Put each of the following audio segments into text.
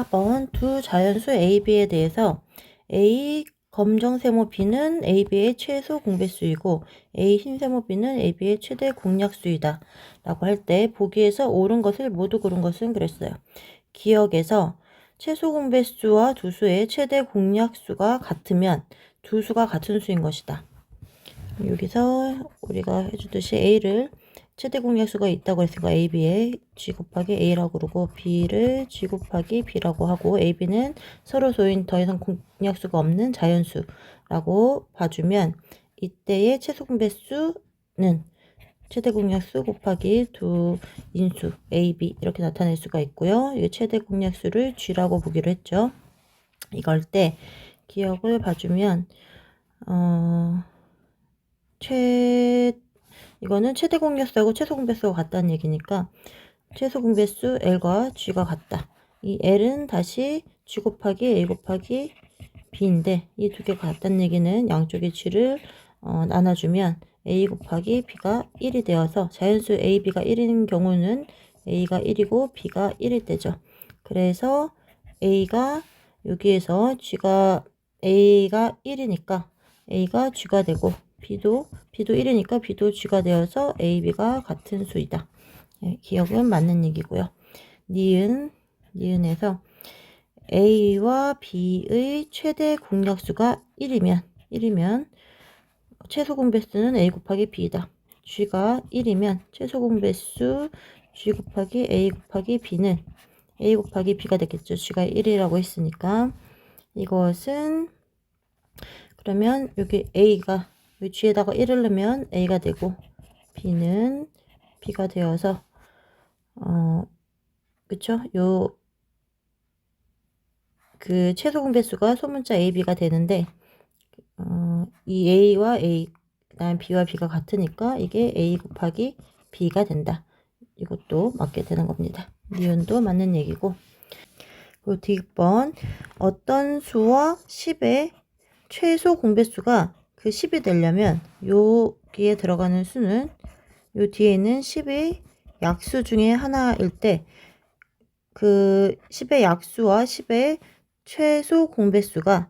14번 두 자연수 A, B에 대해서 A 검정 세모 B는 A, B의 최소 공배수이고 A 흰 세모 B는 A, B의 최대 공약수이다. 라고 할 때 보기에서 옳은 것을 모두 고른 것은 그랬어요. 기억에서 최소 공배수와 두 수의 최대 공약수가 같으면 두 수가 같은 수인 것이다. 여기서 우리가 해주듯이 A를 최대 공약수가 있다고 했으니까 A, B에 G 곱하기 A라고 그러고 B를 G 곱하기 B라고 하고 A, B는 서로 소인 더 이상 공약수가 없는 자연수라고 봐주면 이때의 최소 공배수는 최대 공약수 곱하기 두 인수 A, B 이렇게 나타낼 수가 있고요. 이 최대 공약수를 G라고 보기로 했죠. 이걸 때 기억을 봐주면 어, 최 이거는 최대 공배수하고 최소 공배수가 같다는 얘기니까 최소 공배수 L과 G가 같다. 이 L은 다시 G 곱하기 A 곱하기 B인데 이 두 개가 같다는 얘기는 양쪽의 G를 어, 나눠주면 A 곱하기 B가 1이 되어서 자연수 A, B가 1인 경우는 A가 1이고 B가 1일 때죠. 그래서 A가 여기에서 G가 A가 1이니까 A가 G가 되고 B도 B도 1이니까 B도 G가 되어서 A, B가 같은 수이다. 예, 기억은 맞는 얘기고요. 니은, 니은에서 A와 B의 최대 공약수가 1이면 1이면 최소 공배수는 A 곱하기 B다. G가 1이면 최소 공배수 G 곱하기 A 곱하기 B는 A 곱하기 B가 되겠죠. G가 1이라고 했으니까 이것은 그러면 여기 A가 이 G에다가 1을 넣으면 A가 되고 B는 B가 되어서 어 그쵸? 요 그 최소 공배수가 소문자 A, B가 되는데 어, 이 A와 A 그다음 B와 B가 같으니까 이게 A 곱하기 B가 된다. 이것도 맞게 되는 겁니다. 니은도 맞는 얘기고 그리고 뒷번 어떤 수와 10의 최소 공배수가 그 10이 되려면 여기에 들어가는 수는 요 뒤에는 10의 약수 중에 하나일 때 그 10의 약수와 10의 최소 공배수가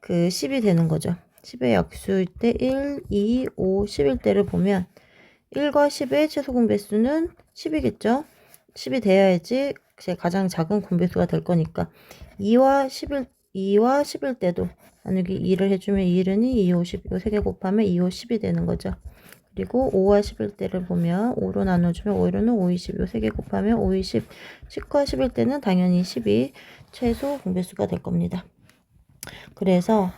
그 10이 되는 거죠. 10의 약수일 때 1, 2, 5, 10일 때를 보면 1과 10의 최소 공배수는 10이겠죠. 10이 돼야지 제 가장 작은 공배수가 될 거니까 2와 10일 2와 10일 때도 나누기 2를 해주면 2는 2, 2, 5, 10 이거 3개 곱하면 2, 5, 10이 되는 거죠. 그리고 5와 10일 때를 보면 5로 나눠주면 5, 1은 5, 20 이거 3개 곱하면 5, 20 10과 10일 때는 당연히 10이 최소 공배수가 될 겁니다. 그래서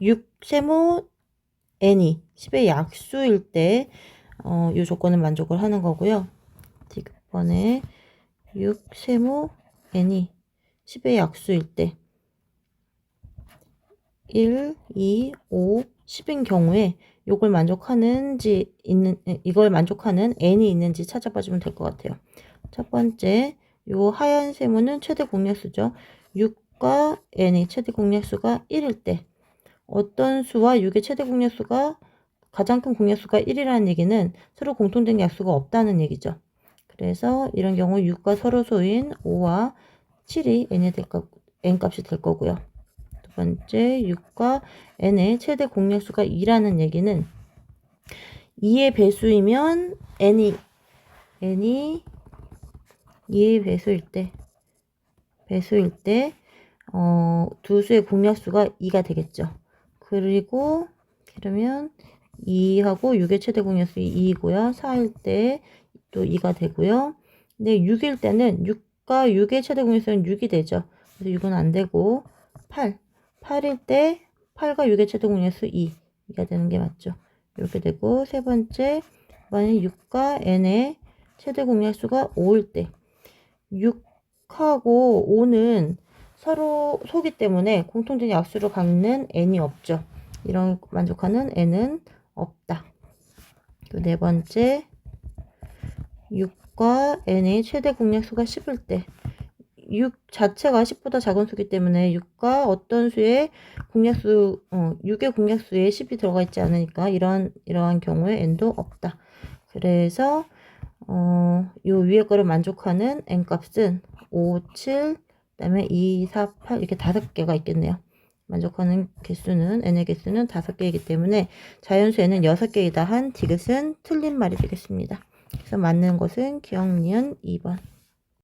6세모 n이 10의 약수일 때, 어, 이 조건은 만족을 하는 거고요. 뒷번에 6세모 n이 10의 약수일 때, 1, 2, 5, 10인 경우에 이걸 만족하는지 있는 이걸 만족하는 n이 있는지 찾아봐 주면 될 것 같아요. 첫 번째, 요 하얀 세모는 최대 공약수죠. 6과 n의 최대 공약수가 1일 때 어떤 수와 6의 최대 공약수가 가장 큰 공약수가 1이라는 얘기는 서로 공통된 약수가 없다는 얘기죠. 그래서 이런 경우 6과 서로 소인 5와 7이 n이 될 거, n 값이 될 거고요. 두 번째 6과 n의 최대 공약수가 2라는 얘기는 2의 배수이면 n이 n이 2의 배수일 때 배수일 때 어, 두 수의 공약수가 2가 되겠죠. 그리고 그러면 2하고 6의 최대 공약수 2이고요. 4일 때 또 2가 되고요. 근데 6일 때는 6 과 6의 최대 공약수는 6이 되죠. 그래서 6은 안 되고 8. 8일 때 8과 6의 최대 공약수 2. 2가 되는 게 맞죠. 이렇게 되고 세 번째 만약 6과 n의 최대 공약수가 5일 때 6하고 5는 서로 소기 때문에 공통된 약수로 갖는 n이 없죠. 이런 만족하는 n은 없다. 네 번째 6 6과 n의 최대 공약수가 10일 때 6 자체가 10보다 작은 수기 때문에 6과 어떤 수의 공약수 어, 6의 공약수에 10이 들어가 있지 않으니까 이런 이러한 경우에 n도 없다. 그래서 어, 요 위에 거를 만족하는 n 값은 5, 7, 그다음에 2, 4, 8 이렇게 다섯 개가 있겠네요. 만족하는 개수는 n의 개수는 다섯 개이기 때문에 자연수에는 여섯 개이다 한 디귿은 틀린 말이 되겠습니다. 그래서 맞는 것은 기억 니은 2번.